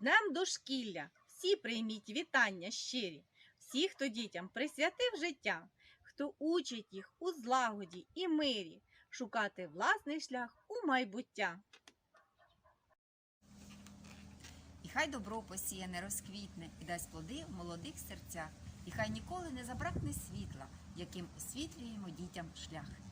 Днем дошкілля! Всі прийміть вітання щирі, всі, хто дітям присвятив життя, хто учить їх у злагоді і мирі, шукати власний шлях у майбуття. І хай добро посіяне розквітне і дасть плоди в молодих серцях, і хай ніколи не забракне світла, яким освітлюємо дітям шлях.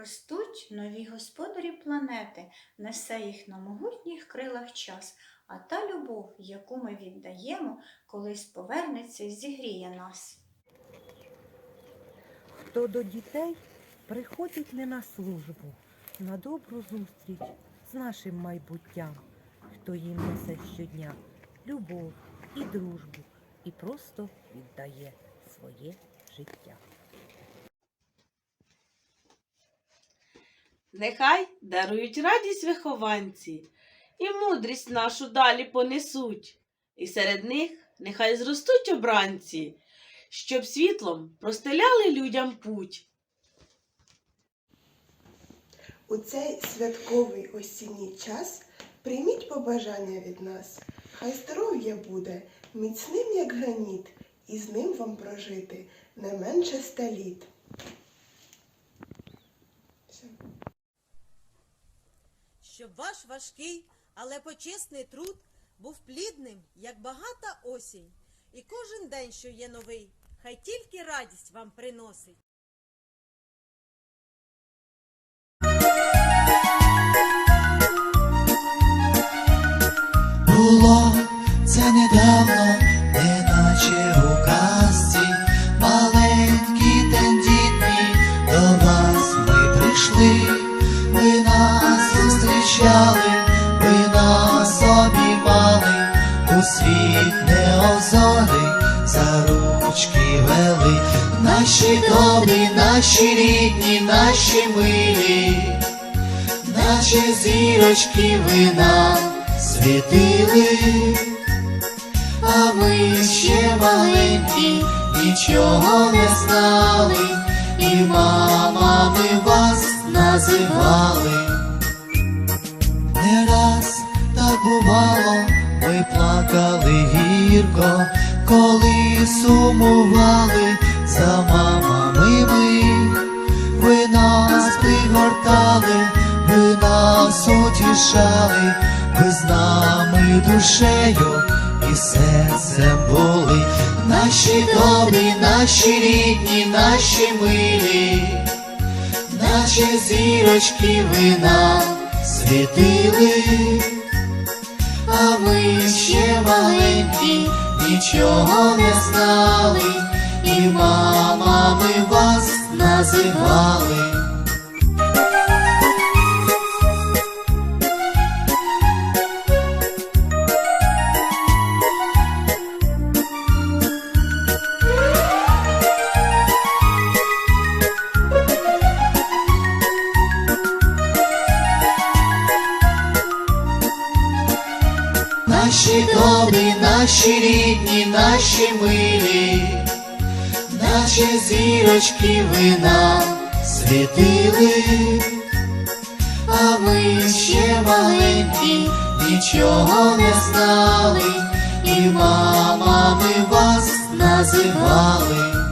Ростуть нові господарі планети, несе їх на могутніх крилах час, а та любов, яку ми віддаємо, колись повернеться і зігріє нас. Хто до дітей приходить не на службу, на добру зустріч з нашим майбуттям, хто їм несе щодня любов і дружбу і просто віддає своє життя. Нехай дарують радість вихованці, і мудрість нашу далі понесуть, і серед них нехай зростуть обранці, щоб світлом простеляли людям путь. У цей святковий осінній час прийміть побажання від нас. Хай здоров'я буде міцним, як граніт, і з ним вам прожити не менше ста літ. Все. щоб ваш важкий, але почесний труд був плідним, як багата осінь, і кожен день, що є новий, хай тільки радість вам приносить. Було світ неозорий за ручки вели, наші добрі, наші рідні, наші милі. Наче зірочки ви нам світили, а ми ще маленькі, нічого не знали, і мамами вас називали. Плакали гірко, коли сумували за мамами ми. Ви нас пригортали, ви нас утішали, ви з нами душею і серцем були, наші добрі, наші рідні, наші милі, наче зірочки ви нам світили, а ми ще маленькі, нічого не знали, і мамами вас називали. Наші добрі, наші рідні, наші милі, наші зірочки ви нам світили, а ми ще маленькі, нічого не знали, і мамами вас називали.